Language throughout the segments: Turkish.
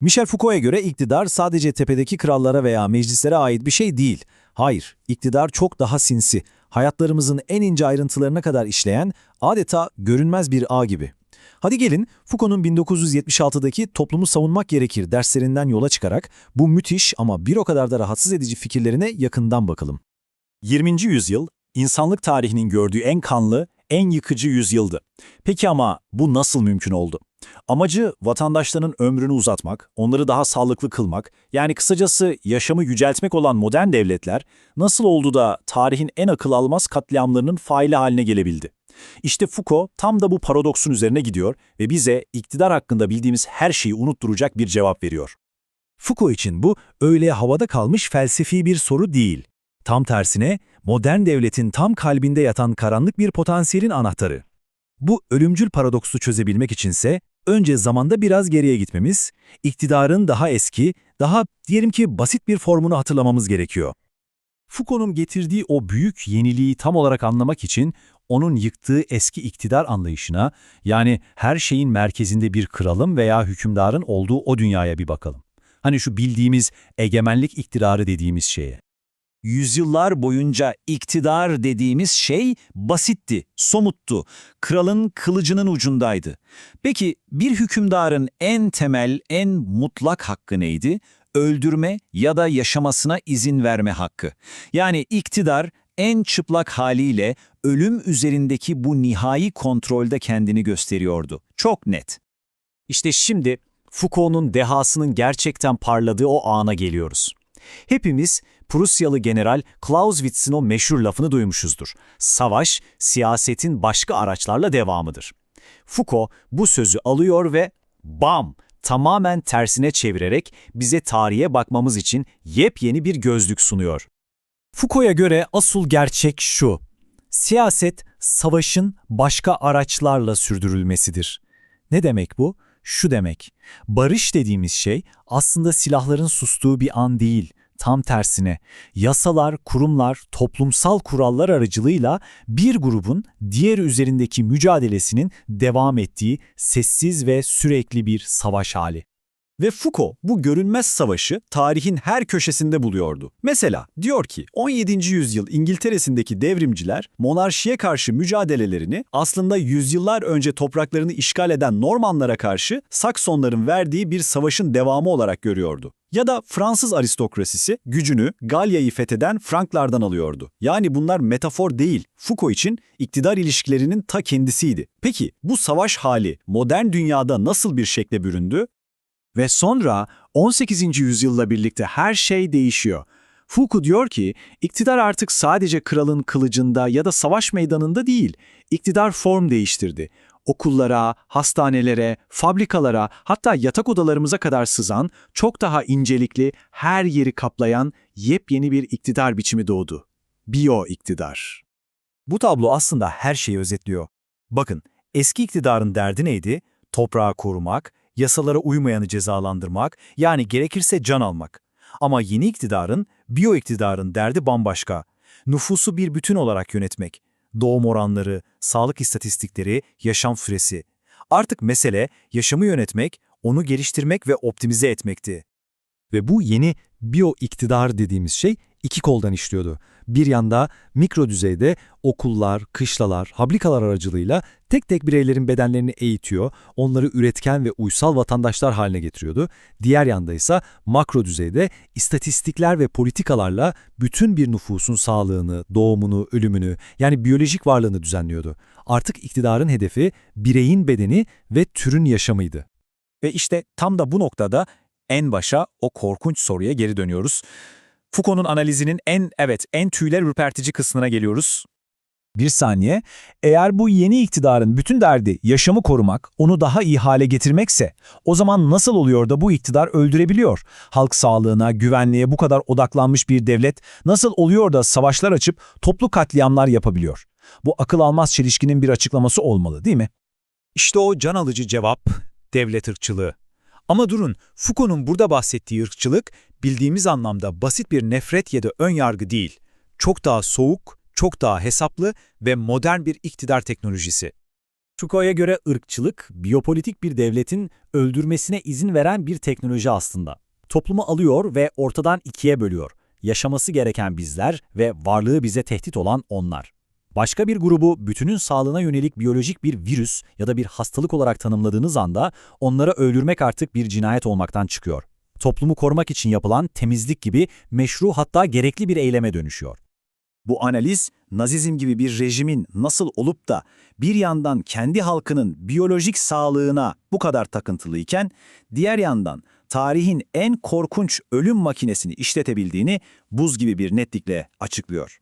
Michel Foucault'a göre iktidar sadece tepedeki krallara veya meclislere ait bir şey değil. Hayır, iktidar çok daha sinsi, hayatlarımızın en ince ayrıntılarına kadar işleyen, adeta görünmez bir ağ gibi. Hadi gelin Foucault'un 1976'daki toplumu savunmak gerekir derslerinden yola çıkarak bu müthiş ama bir o kadar da rahatsız edici fikirlerine yakından bakalım. 20. yüzyıl, insanlık tarihinin gördüğü en kanlı, en yıkıcı yüzyıldı. Peki ama bu nasıl mümkün oldu? Amacı vatandaşların ömrünü uzatmak, onları daha sağlıklı kılmak, yani kısacası yaşamı yüceltmek olan modern devletler nasıl oldu da tarihin en akıl almaz katliamlarının faili haline gelebildi? İşte Foucault tam da bu paradoksun üzerine gidiyor ve bize iktidar hakkında bildiğimiz her şeyi unutturacak bir cevap veriyor. Foucault için bu öyle havada kalmış felsefi bir soru değil. Tam tersine modern devletin tam kalbinde yatan karanlık bir potansiyelin anahtarı. Bu ölümcül paradoksu çözebilmek içinse önce zamanda biraz geriye gitmemiz, iktidarın daha eski, daha diyelim ki basit bir formunu hatırlamamız gerekiyor. Foucault'un getirdiği o büyük yeniliği tam olarak anlamak için onun yıktığı eski iktidar anlayışına, yani her şeyin merkezinde bir kralın veya hükümdarın olduğu o dünyaya bir bakalım. Hani şu bildiğimiz egemenlik iktidarı dediğimiz şeye. Yüzyıllar boyunca iktidar dediğimiz şey basitti, somuttu. Kralın kılıcının ucundaydı. Peki bir hükümdarın en temel, en mutlak hakkı neydi? Öldürme ya da yaşamasına izin verme hakkı. Yani iktidar en çıplak haliyle ölüm üzerindeki bu nihai kontrolde kendini gösteriyordu. Çok net. İşte şimdi Foucault'un dehasının gerçekten parladığı o ana geliyoruz. Hepimiz Prusyalı general Clausewitz'in o meşhur lafını duymuşuzdur. Savaş, siyasetin başka araçlarla devamıdır. Foucault bu sözü alıyor ve bam tamamen tersine çevirerek bize tarihe bakmamız için yepyeni bir gözlük sunuyor. Foucault'a göre asıl gerçek şu. Siyaset, savaşın başka araçlarla sürdürülmesidir. Ne demek bu? Şu demek. Barış dediğimiz şey aslında silahların sustuğu bir an değil. Tam tersine yasalar, kurumlar, toplumsal kurallar aracılığıyla bir grubun diğer üzerindeki mücadelesinin devam ettiği sessiz ve sürekli bir savaş hali. Ve Foucault bu görünmez savaşı tarihin her köşesinde buluyordu. Mesela diyor ki 17. yüzyıl İngiltere'sindeki devrimciler monarşiye karşı mücadelelerini aslında yüzyıllar önce topraklarını işgal eden Normanlara karşı Saksonların verdiği bir savaşın devamı olarak görüyordu. Ya da Fransız aristokrasisi gücünü Galya'yı fetheden Franklardan alıyordu. Yani bunlar metafor değil, Foucault için iktidar ilişkilerinin ta kendisiydi. Peki bu savaş hali modern dünyada nasıl bir şekle büründü? Ve sonra 18. yüzyılla birlikte her şey değişiyor. Foucault diyor ki, iktidar artık sadece kralın kılıcında ya da savaş meydanında değil, iktidar form değiştirdi. Okullara, hastanelere, fabrikalara, hatta yatak odalarımıza kadar sızan, çok daha incelikli, her yeri kaplayan yepyeni bir iktidar biçimi doğdu. Biyo iktidar. Bu tablo aslında her şeyi özetliyor. Bakın, eski iktidarın derdi neydi? Toprağı korumak, yasalara uymayanı cezalandırmak, yani gerekirse can almak. Ama yeni iktidarın, biyo iktidarın derdi bambaşka. Nüfusu bir bütün olarak yönetmek. Doğum oranları, sağlık istatistikleri, yaşam süresi. Artık mesele yaşamı yönetmek, onu geliştirmek ve optimize etmekti. Ve bu yeni biyo iktidar dediğimiz şey iki koldan işliyordu. Bir yanda mikro düzeyde okullar, kışlalar, fabrikalar aracılığıyla tek tek bireylerin bedenlerini eğitiyor, onları üretken ve uysal vatandaşlar haline getiriyordu. Diğer yanda ise makro düzeyde istatistikler ve politikalarla bütün bir nüfusun sağlığını, doğumunu, ölümünü yani biyolojik varlığını düzenliyordu. Artık iktidarın hedefi bireyin bedeni ve türün yaşamıydı. Ve işte tam da bu noktada en başa o korkunç soruya geri dönüyoruz. Foucault'un analizinin en evet en tüyler ürpertici kısmına geliyoruz. Bir saniye, eğer bu yeni iktidarın bütün derdi yaşamı korumak, onu daha iyi hale getirmekse, o zaman nasıl oluyor da bu iktidar öldürebiliyor? Halk sağlığına, güvenliğe bu kadar odaklanmış bir devlet nasıl oluyor da savaşlar açıp toplu katliamlar yapabiliyor? Bu akıl almaz çelişkinin bir açıklaması olmalı değil mi? İşte o can alıcı cevap, devlet ırkçılığı. Ama durun, Foucault'un burada bahsettiği ırkçılık, bildiğimiz anlamda basit bir nefret ya da ön yargı değil. Çok daha soğuk, çok daha hesaplı ve modern bir iktidar teknolojisi. Foucault'a göre ırkçılık, biyopolitik bir devletin öldürmesine izin veren bir teknoloji aslında. Toplumu alıyor ve ortadan ikiye bölüyor. Yaşaması gereken bizler ve varlığı bize tehdit olan onlar. Başka bir grubu bütünün sağlığına yönelik biyolojik bir virüs ya da bir hastalık olarak tanımladığınız anda onları öldürmek artık bir cinayet olmaktan çıkıyor. Toplumu korumak için yapılan temizlik gibi meşru hatta gerekli bir eyleme dönüşüyor. Bu analiz, Nazizm gibi bir rejimin nasıl olup da bir yandan kendi halkının biyolojik sağlığına bu kadar takıntılıyken, diğer yandan tarihin en korkunç ölüm makinesini işletebildiğini buz gibi bir netlikle açıklıyor.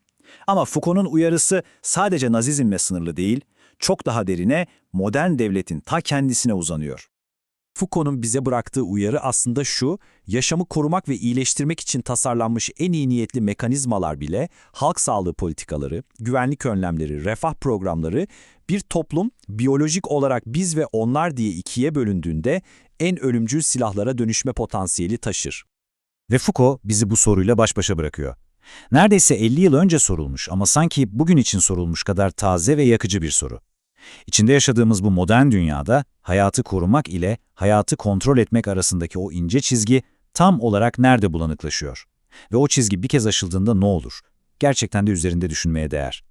Ama Foucault'un uyarısı sadece Nazizmle sınırlı değil, çok daha derine modern devletin ta kendisine uzanıyor. Foucault'un bize bıraktığı uyarı aslında şu, yaşamı korumak ve iyileştirmek için tasarlanmış en iyi niyetli mekanizmalar bile, halk sağlığı politikaları, güvenlik önlemleri, refah programları, bir toplum biyolojik olarak biz ve onlar diye ikiye bölündüğünde en ölümcül silahlara dönüşme potansiyeli taşır. Ve Foucault bizi bu soruyla baş başa bırakıyor. Neredeyse 50 yıl önce sorulmuş ama sanki bugün için sorulmuş kadar taze ve yakıcı bir soru. İçinde yaşadığımız bu modern dünyada hayatı korumak ile hayatı kontrol etmek arasındaki o ince çizgi tam olarak nerede bulanıklaşıyor? Ve o çizgi bir kez aşıldığında ne olur? Gerçekten de üzerinde düşünmeye değer.